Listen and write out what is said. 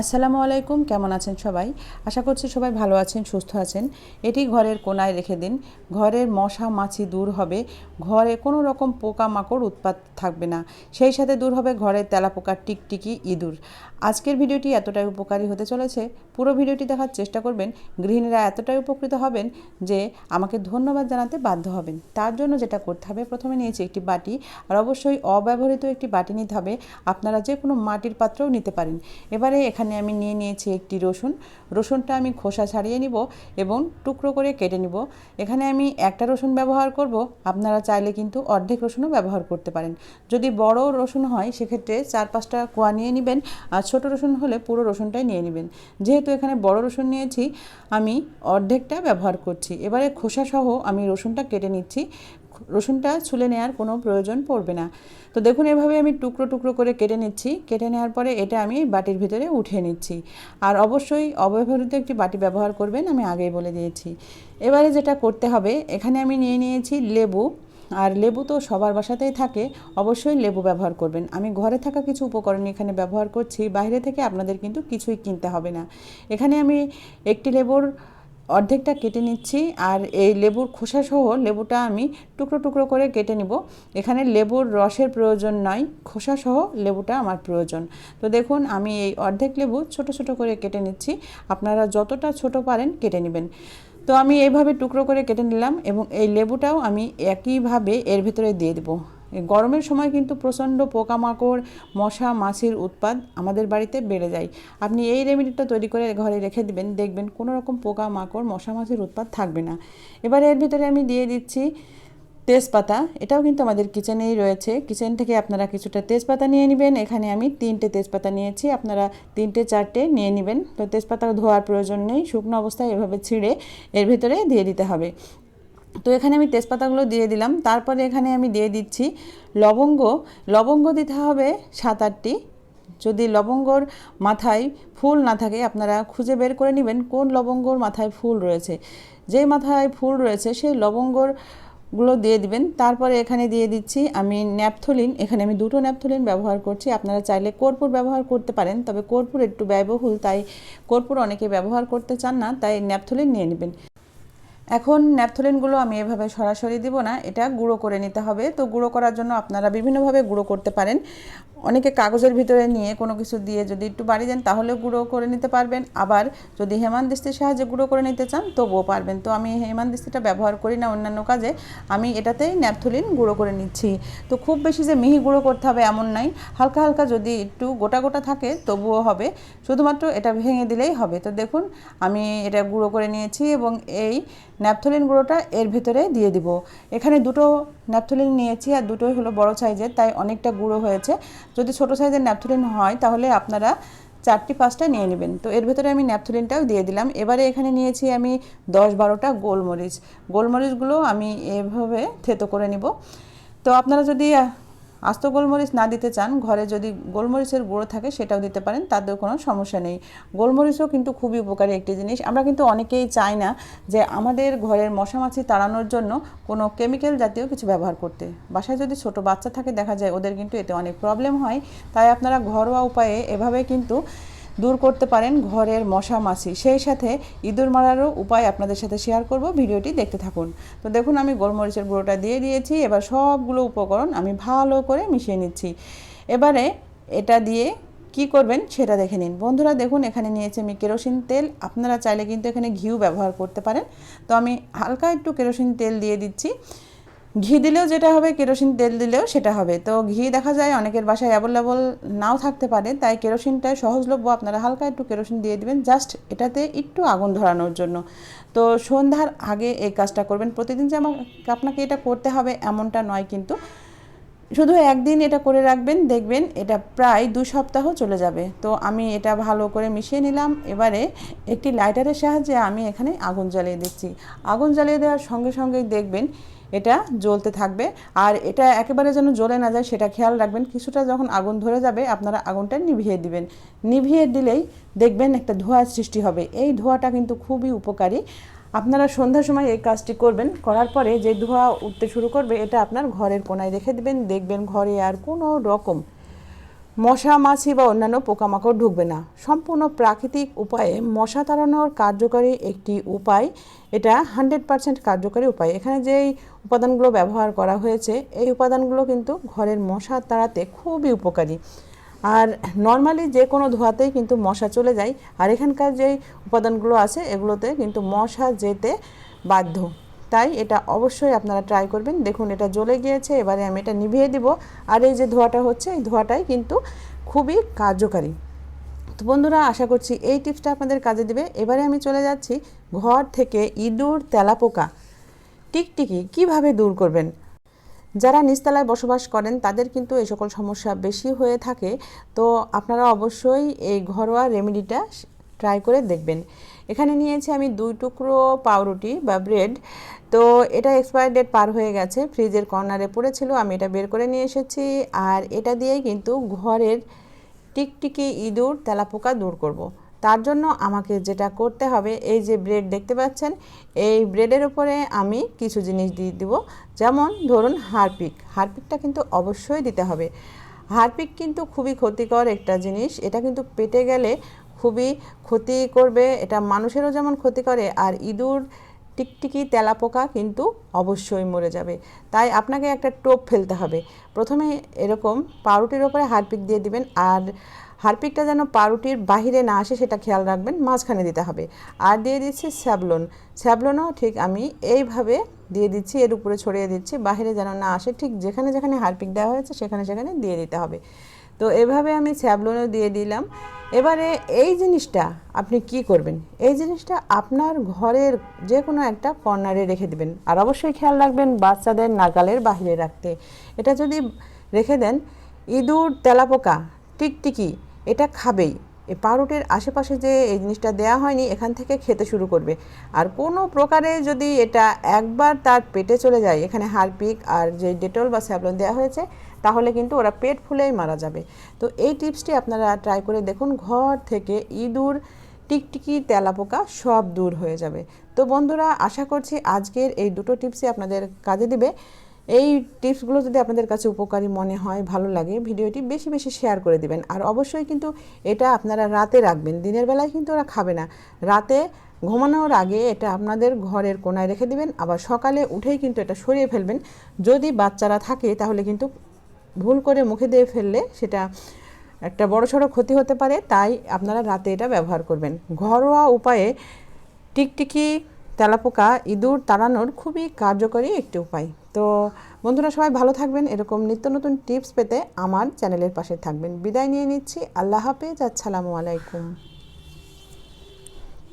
আসসালামু আলাইকুম, কেমন আছেন সবাই? আশা করছি সবাই ভালো আছেন, সুস্থ আছেন। এটি ঘরের কোনায় রেখে দিন। ঘরের মশা মাছি দূর হবে। ঘরে কোনো রকম পোকামাকড় উৎপাত থাকবে না। সেই সাথে দূর হবে ঘরের তেলাপোকার টিকটিকি ইঁদুর। আজকের ভিডিওটি এতটাই উপকারী হতে চলেছে। পুরো ভিডিওটি দেখার চেষ্টা করবেন। গৃহিণীরা এতটাই উপকৃত হবেন যে আমাকে ধন্যবাদ জানাতে বাধ্য হবেন। তার জন্য যেটা করতে হবে, প্রথমে নিয়েছি একটি বাটি আর অবশ্যই অব্যবহৃত একটি বাটি নিতে হবে। আপনারা যে কোনো মাটির পাত্রও নিতে পারেন। এবারে এখানে আমি নিয়ে নিয়েছি একটি রসুন। রসুনটা আমি খোসা ছাড়িয়ে নিব এবং টুকরো করে কেটে নিব। এখানে আমি একটা রসুন ব্যবহার করব। আপনারা চাইলে কিন্তু অর্ধেক রসুনও ব্যবহার করতে পারেন। যদি বড় রসুন হয়, সেক্ষেত্রে চার পাঁচটা কোয়া নিয়ে নেবেন। আর ছোটো রসুন হলে পুরো রসুনটাই নিয়ে নেবেন। যেহেতু এখানে বড় রসুন নিয়েছি, আমি অর্ধেকটা ব্যবহার করছি। এবারে খোসাসহ আমি রসুনটা কেটে নিচ্ছি। রসুনটা ছুলে নেওয়ার কোনো প্রয়োজন পড়বে না। তো দেখুন, এভাবে আমি টুকরো টুকরো করে কেটে নিচ্ছি। কেটে নেওয়ার পরে এটা আমি বাটির ভিতরে উঠিয়ে নিচ্ছি। আর অবশ্যই অব্যবহৃত একটি বাটি ব্যবহার করবেন, আমি আগেই বলে দিয়েছি। এবারে যেটা করতে হবে, এখানে আমি নিয়ে নিয়েছি লেবু। আর লেবু তো সবার বাসাতেই থাকে, অবশ্যই লেবু ব্যবহার করবেন। আমি ঘরে থাকা কিছু উপকরণ এখানে ব্যবহার করছি, বাইরে থেকে আপনাদের কিন্তু কিছুই কিনতে হবে না। এখানে আমি একটি লেবুর অর্ধেকটা কেটে নিচ্ছি, আর এই লেবুর খোসা সহ লেবুটা আমি টুকরো টুকরো করে কেটে নিব। এখানে লেবুর রসের প্রয়োজন নয়, খোসা সহ লেবুটা আমার প্রয়োজন। তো দেখুন, আমি এই অর্ধেক লেবু ছোট ছোট করে কেটে নিচ্ছি, আপনারা যতটা ছোট পারেন কেটে নেবেন। তো আমি এইভাবে টুকরো করে কেটে নিলাম এবং এই লেবুটাও আমি একইভাবে এর ভেতরে দিয়ে দেবো। গরমের সময় কিন্তু প্রচণ্ড পোকামাকড়, মশা, মাছির উৎপাদ আমাদের বাড়িতে বেড়ে যায়। আপনি এই রেমেডিটা তৈরি করে ঘরে রেখে দেবেন, দেখবেন কোনো রকম পোকামাকড়, মশা, মাছির উৎপাদ থাকবে না। এবারে এর ভিতরে আমি দিয়ে দিচ্ছি তেজপাতা, এটাও কিন্তু আমাদের কিচেনেই রয়েছে। কিচেন থেকে আপনারা কিছুটা তেজপাতা নিয়ে নেবেন। এখানে আমি তিনটে তেজপাতা নিয়েছি। আপনারা তিনটে, চারটে নিয়ে নেবেন। তো তেজপাতা ধোয়ার প্রয়োজন নেই। শুকনো অবস্থায় এভাবে ছিঁড়ে এর ভেতরে দিয়ে দিতে হবে। তো এখানে আমি তেজপাতাগুলো দিয়ে দিলাম। তারপরে এখানে আমি দিয়ে দিচ্ছি লবঙ্গ। লবঙ্গ দিতে হবে সাত, আটটি। যদি লবঙ্গর মাথায় ফুল না থাকে, আপনারা খুঁজে বের করে নেবেন কোন লবঙ্গর মাথায় ফুল রয়েছে। যেই মাথায় ফুল রয়েছে, সেই লবঙ্গর গুলো দিয়ে দিবেন। তারপরে এখানে দিয়ে দিচ্ছি আমি ন্যাপথলিন। এখানে আমি দুটো ন্যাপথলিন ব্যবহার করছি। আপনারা চাইলে কর্পূর ব্যবহার করতে পারেন, তবে কর্পূর একটু ব্যয়বহুল, তাই কর্পূর অনেকে ব্যবহার করতে চান না, তাই ন্যাপথলিন নিয়ে নেবেন। এখন ন্যাপথলিনগুলো আমি এভাবে সরাসরি দিব না, এটা গুঁড়ো করে নিতে হবে। তো গুঁড়ো করার জন্য আপনারা বিভিন্নভাবে গুঁড়ো করতে পারেন। অনেকে কাগজের ভিতরে নিয়ে কোনো কিছু দিয়ে যদি একটু বাড়ি দেন তাহলে গুঁড়ো করে নিতে পারবেন। আবার যদি হেমান দৃষ্টির সাহায্যে গুঁড়ো করে নিতে চান, তবুও পারবেন। তো আমি হেমান দৃষ্টিটা ব্যবহার করি না অন্যান্য কাজে। আমি এটাতেই ন্যাপথলিন গুঁড়ো করে নিচ্ছি। তো খুব বেশি যে মিহি গুঁড়ো করতে হবে এমন নাই। হালকা হালকা যদি একটু গোটা গোটা থাকে, তবুও হবে। শুধুমাত্র এটা ভেঙে দিলেই হবে। তো দেখুন, আমি এটা গুঁড়ো করে নিয়েছি এবং এই ন্যাপথলিন গুঁড়োটা এর ভিতরে দিয়ে দিব। এখানে দুটো ন্যাপথলিন নিয়েছি আর দুটোই হলো বড় সাইজের, তাই অনেকটা গুঁড়ো হয়েছে। যদি ছোট সাইজের ন্যাপথলিন হয় তাহলে আপনারা চারটি পাঁচটা নিয়ে নেবেন। তো এর ভেতরে আমি ন্যাপথলিনটাও দিয়ে দিলাম। এবারে এখানে নিয়েছি আমি দশ বারোটা গোলমরিচ। গোলমরিচগুলো আমি এভাবে থেতো করে নিব। তো আপনারা যদি আস্ত গোলমরিচ না দিতে চান, ঘরে যদি গোলমরিচের গুঁড়ো থাকে সেটাও দিতে পারেন তাদের কোনো সমস্যা নেই। গোলমরিচও কিন্তু খুবই উপকারী একটি জিনিস। আমরা কিন্তু অনেকেই চাই না যে আমাদের ঘরের মশামাছি তাড়ানোর জন্য কোনো কেমিক্যাল জাতীয় কিছু ব্যবহার করতে। বাসায় যদি ছোট বাচ্চা থাকে, দেখা যায় ওদের কিন্তু এতে অনেক প্রবলেম হয়। তাই আপনারা ঘরোয়া উপায়ে এভাবে কিন্তু দূর করতে পারেন ঘরের মশা মাছি। সেই সাথে ইঁদুর মারারও উপায় আপনাদের সাথে শেয়ার করব, ভিডিওটি দেখতে থাকুন। তো দেখুন, আমি গোলমরিচের গুঁড়োটা দিয়ে দিয়েছি, এবার সবগুলো উপকরণ আমি ভালো করে মিশিয়ে নিচ্ছি। এবারে এটা দিয়ে কি করবেন সেটা দেখে নিন। বন্ধুরা, দেখুন, এখানে নিয়েছি আমি কেরোসিন তেল। আপনারা চাইলে কিন্তু এখানে ঘিউ ব্যবহার করতে পারেন। তো আমি হালকা একটু কেরোসিন তেল দিয়ে দিচ্ছি। ঘি দিলেও যেটা হবে, কেরোসিন তেল দিলেও সেটা হবে। তো ঘি দেখা যায় অনেকের বাসায় অ্যাভেলেবল নাও থাকতে পারে, তাই কেরোসিনটা সহজলভ্য আপনারা হালকা একটু কেরোসিন দিয়ে দিবেন জাস্ট এটাতে একটু আগুন ধরানোর জন্য। তো সন্ধ্যার আগে এই কাজটা করবেন। প্রতিদিন যে আমাকে আপনাকে এটা করতে হবে, এমনটা নয় কিন্তু শুধু একদিন এটা করে রাখবেন, দেখবেন এটা প্রায় দু সপ্তাহ চলে যাবে। তো আমি এটা ভালো করে মিশিয়ে নিলাম। এবারে একটি লাইটারের সাহায্যে আমি এখানে আগুন জ্বালিয়ে দিচ্ছি। আগুন জ্বালিয়ে দেওয়ার সঙ্গে সঙ্গেই দেখবেন এটা জ্বলতে থাকবে। আর এটা একেবারে যেন জ্বলে না যায় সেটা খেয়াল রাখবেন। কিছুটা যখন আগুন ধরে যাবে, আপনারা আগুনটা নিভিয়ে দিবেন। নিভিয়ে দিলেই দেখবেন একটা ধোঁয়ার সৃষ্টি হবে। এই ধোঁয়াটা কিন্তু খুবই উপকারী। আপনারা সন্ধ্যার সময় এই কাজটি করবেন, করার পরে যে ধোঁয়া উঠতে শুরু করবে এটা আপনার ঘরের কোনায় রেখে দেবেন, দেখবেন ঘরে আর কোনো রকম মশা, মাছি বা অন্যান্য পোকামাকড় ঢুকবে না। সম্পূর্ণ প্রাকৃতিক উপায়ে মশা তাড়ানোর কার্যকরী একটি উপায়, এটা হান্ড্রেড পারসেন্ট কার্যকরী উপায়। এখানে যেই উপাদানগুলো ব্যবহার করা হয়েছে, এই উপাদানগুলো কিন্তু ঘরের মশা তাড়াতে খুবই উপকারী। আর নর্মালি যে কোনো ধোয়াতেই কিন্তু মশা চলে যায়। আর এখানকার যেই উপাদানগুলো আছে, এগুলোতে কিন্তু মশা যেতে বাধ্য। তাই এটা অবশ্যই আপনারা ট্রাই করবেন। দেখুন, এটা জ্বলে গিয়েছে, এবারে আমি এটা নিভিয়ে দিব। আর এই যে ধোঁয়াটা হচ্ছে, এই ধোঁয়াটাই কিন্তু খুবই কার্যকারী। তো বন্ধুরা, আশা করছি এই টিপসটা আপনাদের কাজে দিবে। এবারে আমি চলে যাচ্ছি ঘর থেকে ইঁদুর তেলাপোকা। টিকটিকি কীভাবে দূর করবেন? যারা নিচতলায় বসবাস করেন, তাদের কিন্তু এই সকল সমস্যা বেশি হয়ে থাকে। তো আপনারা অবশ্যই এই ঘরোয়া রেমেডিটা ট্রাই করে দেখবেন। এখানে নিয়েছি আমি দুই টুকরো পাউরুটি বা ব্রেড। তো এটা এক্সপায়ার ডেট পার হয়ে গেছে, ফ্রিজের কর্নারে পড়েছিল, আমি এটা বের করে নিয়ে এসেছি। আর এটা দিয়েই কিন্তু ঘরের টিকটিকি ইঁদুর, তেলাপোকা দূর করব। তার জন্য আমাকে যেটা করতে হবে, এই যে ব্রেড দেখতে পাচ্ছেন, এই ব্রেডের উপরে আমি কিছু জিনিস দিয়ে দিব। যেমন ধরুন হারপিক, হারপিকটা কিন্তু অবশ্যই দিতে হবে। হারপিক কিন্তু খুবই ক্ষতিকর একটা জিনিস, এটা কিন্তু পেটে গেলে খুবই ক্ষতি করবে, এটা মানুষেরও যেমন ক্ষতি করে, আর ইঁদুর টিকটিকি তেলাপোকা কিন্তু অবশ্যই মরে যাবে। তাই আপনাকে একটা টোপ ফেলতে হবে। প্রথমে এরকম পাউরুটির ওপরে হারপিক দিয়ে দিবেন, আর হারপিকটা যেন পাউরুটির বাহিরে না আসে সেটা খেয়াল রাখবেন, মাঝখানে দিতে হবে। আর দিয়ে দিচ্ছি স্যাবলন। স্যাবলনও ঠিক আমি এইভাবে দিয়ে দিচ্ছি, এর উপরে ছড়িয়ে দিচ্ছি, বাহিরে যেন না আসে, ঠিক যেখানে যেখানে হারপিক দেওয়া হয়েছে সেখানে সেখানে দিয়ে দিতে হবে। তো এভাবে আমি স্যাবলনও দিয়ে দিলাম। এবারে এই জিনিসটা আপনি কি করবেন? এই জিনিসটা আপনার ঘরের যে কোনো একটা কর্নারে রেখে দিবেন। আর অবশ্যই খেয়াল রাখবেন বাচ্চাদের নাগালের বাহিরে রাখতে। এটা যদি রেখে দেন, ইঁদুর, তেলাপোকা, টিকটিকি এটা খাবেই। এই পাউরুটির আশেপাশে যে এই জিনিসটা দেয়া হয়নি, এখান থেকে খেতে শুরু করবে। আর কোনো প্রকারে যদি এটা একবার তার পেটে চলে যায়, এখানে হারপিক আর যে ডেটল বা স্যাবলন দেওয়া হয়েছে, তাহলে কিন্তু ওরা পেট ফুলেই মারা যাবে। তো এই টিপসটি আপনারা ট্রাই করে দেখুন, ঘর থেকে ইঁদুর, টিকটিকি, তেলাপোকা সব দূর হয়ে যাবে। তো বন্ধুরা, আশা করছি আজকের এই দুটো টিপসই আপনাদের কাজে দিবে। এই টিপসগুলো যদি আপনাদের কাছে উপকারী মনে হয়, ভালো লাগে, ভিডিওটি বেশি বেশি শেয়ার করে দিবেন। আর অবশ্যই কিন্তু এটা আপনারা রাতে রাখবেন। দিনের বেলায় কিন্তু ওরা খাবে না। রাতে ঘুমানোর আগে এটা আপনাদের ঘরের কোনায় রেখে দিবেন। আবার সকালে উঠেই কিন্তু এটা সরিয়ে ফেলবেন। যদি বাচ্চারা থাকে তাহলে কিন্তু ভুল করে মুখে দিয়ে ফেললে সেটা একটা বড় সড়ো ক্ষতি হতে পারে। তাই আপনারা রাতে এটা ব্যবহার করবেন। ঘরোয়া উপায়ে টিকটিকি তেলাপোকা ইঁদুর তাড়ানোর খুবই কার্যকরী একটি উপায়। তো বন্ধুরা সবাই ভালো থাকবেন। এরকম নিত্য নতুন টিপস পেতে আমার চ্যানেলের পাশে থাকবেন। বিদায় নিয়ে নিচ্ছি। আল্লাহ হাফেজ। আসসালামু আলাইকুম।